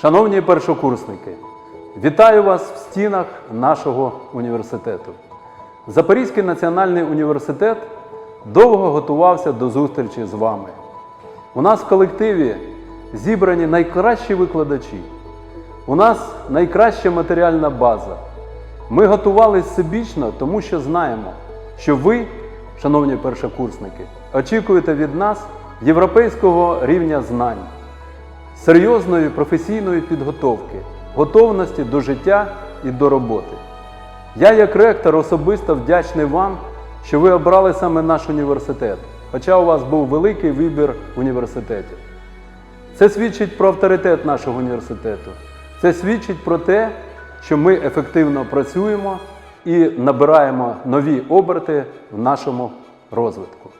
Шановні першокурсники, вітаю вас в стінах нашого університету. Запорізький національний університет довго готувався до зустрічі з вами. У нас в колективі зібрані найкращі викладачі. У нас найкраща матеріальна база. Ми готувалися всебічно, тому що знаємо, що ви, шановні першокурсники, очікуєте від нас європейського рівня знань, серйозної професійної підготовки, готовності до життя і до роботи. Я, як ректор, особисто вдячний вам, що ви обрали саме наш університет, хоча у вас був великий вибір університетів. Це свідчить про авторитет нашого університету. Це свідчить про те, що ми ефективно працюємо і набираємо нові оберти в нашому розвитку.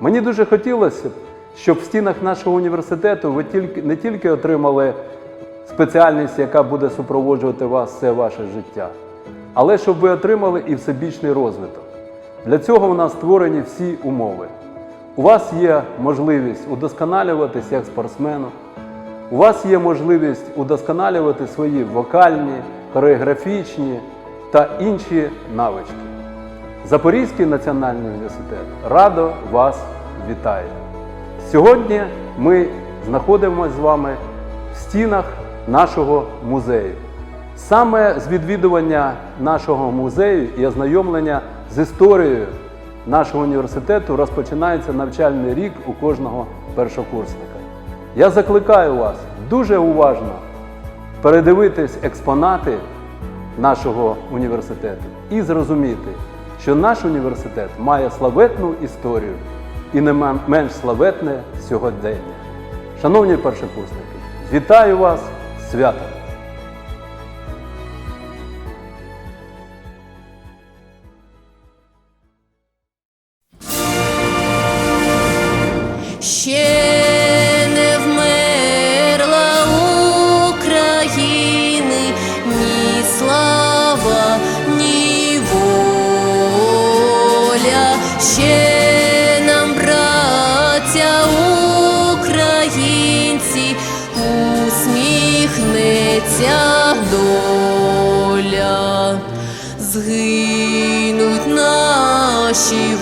Мені дуже хотілося б, щоб в стінах нашого університету ви тільки, не тільки отримали спеціальність, яка буде супроводжувати вас все ваше життя, але щоб ви отримали і всебічний розвиток. Для цього у нас створені всі умови. У вас є можливість удосконалюватись як спортсмену, у вас є можливість удосконалювати свої вокальні, хореографічні та інші навички. Запорізький національний університет радо вас вітає. Сьогодні ми знаходимося з вами в стінах нашого музею. Саме з відвідування нашого музею і ознайомлення з історією нашого університету розпочинається навчальний рік у кожного першокурсника. Я закликаю вас дуже уважно передивитись експонати нашого університету і зрозуміти, що наш університет має славетну історію і не менш славетне сьогодення. Шановні першокурсники, вітаю вас свято! Усміхнеться доля. Згинуть наші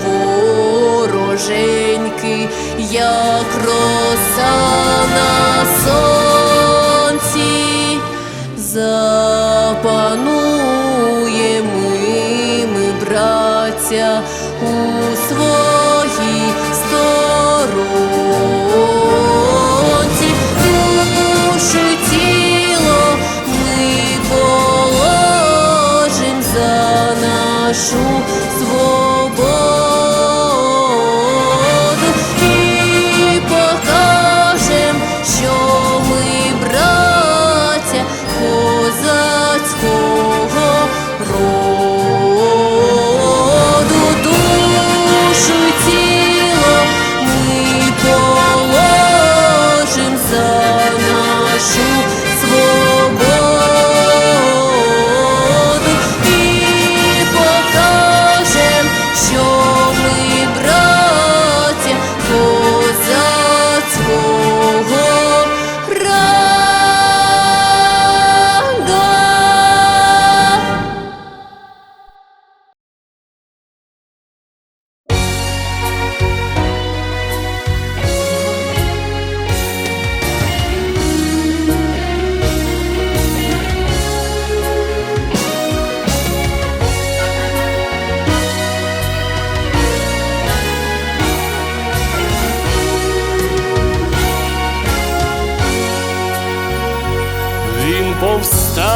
вороженьки, як роса на сонці, запануємо ми, браття, нашу свободу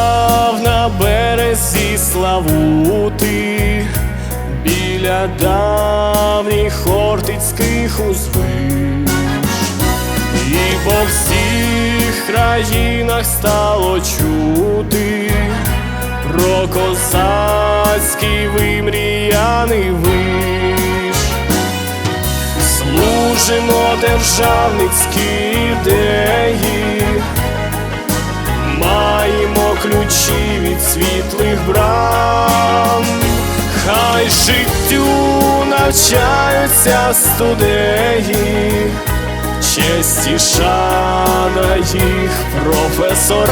повстав на березі Славути біля давніх хортицьких узвищ, і по всіх країнах стало чути про козацький вимріяний виш. Служимо державницькій ідеї, маємо ключі від світлих брам, хай життю навчаються студеї, честь і шана їх професорам,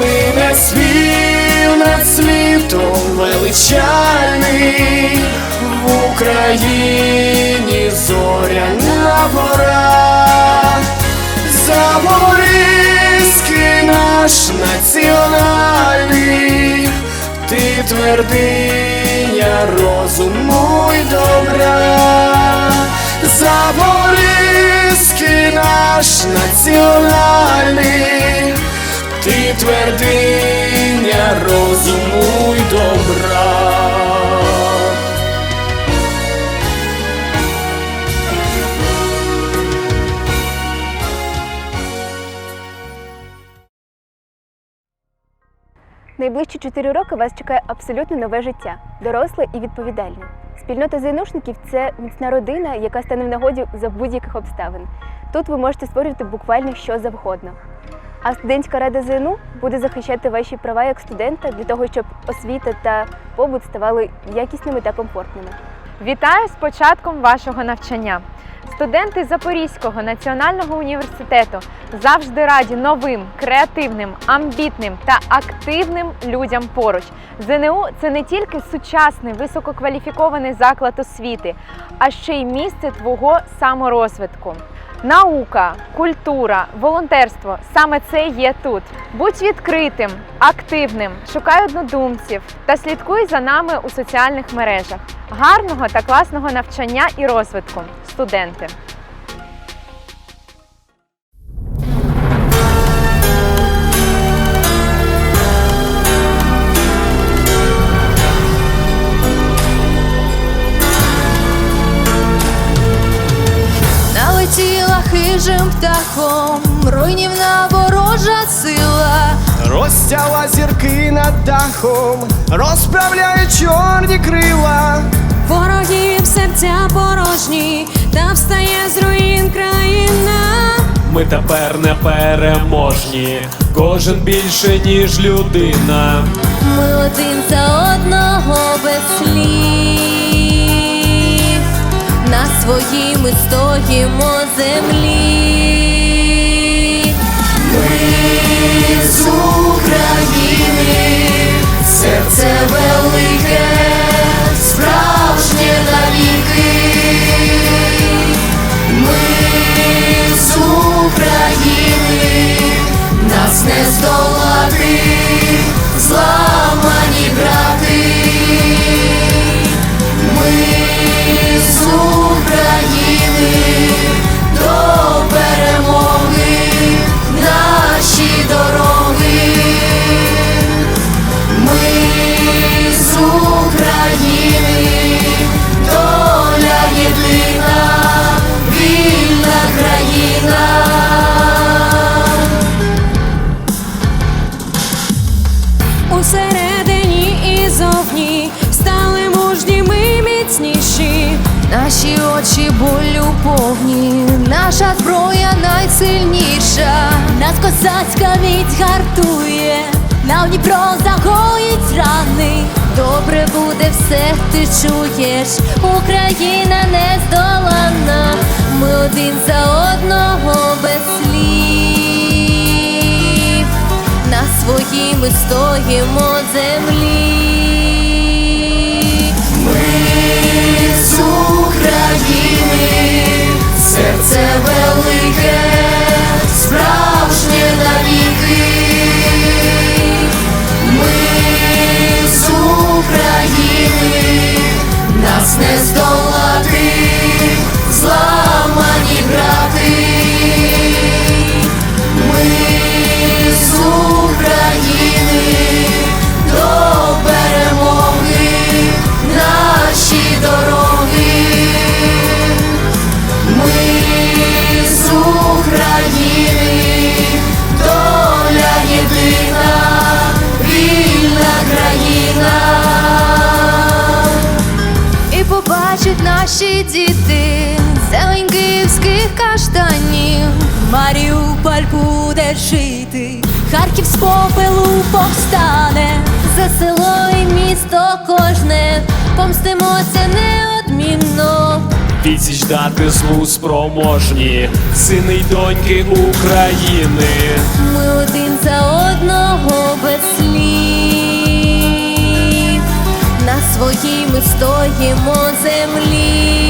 лине свіл над світом величальний. В Україні зоряна гора. Наш національний, ти твердиня розуму й добра. Запорізький наш національний, ти твердиня розуму й добра. Найближчі 4 роки вас чекає абсолютно нове життя, доросле і відповідальне. Спільнота ЗНУшників – це міцна родина, яка стане в нагоді за будь-яких обставин. Тут ви можете створювати буквально що завгодно. А студентська рада ЗНУ буде захищати ваші права як студента для того, щоб освіта та побут ставали якісними та комфортними. Вітаю з початком вашого навчання. Студенти Запорізького національного університету завжди раді новим, креативним, амбітним та активним людям поруч. ЗНУ це не тільки сучасний висококваліфікований заклад освіти, а ще й місце твого саморозвитку. Наука, культура, волонтерство саме це є тут. Будь відкритим, активним, шукай однодумців та слідкуй за нами у соціальних мережах. Гарного та класного навчання і розвитку, студенти! Руйнівна ворожа сила. Розтяла зірки над дахом, розправляє чорні крила. Ворогів серця порожні, та встає з руїн країна. Ми тепер не переможні, кожен більше, ніж людина. Ми один за одного без слів. На своїми стоїмо землі. З України, серце велике, Наші очі болю повні, наша зброя найсильніша. Нас козацька міць гартує, нам Дніпро загоїть рани. Добре буде все, ти чуєш, Україна не здолана. Ми один за одного без слів на своїми стоїмо землі. Серце велике, справжнє навіки. Ми з України, нас не здолати, Харків з попелу повстане, за село і місто кожне, помстимося неодмінно, відсіч дати злу спроможні, сини й доньки України. Ми один за одного без слів, на своїй ми стоїмо землі.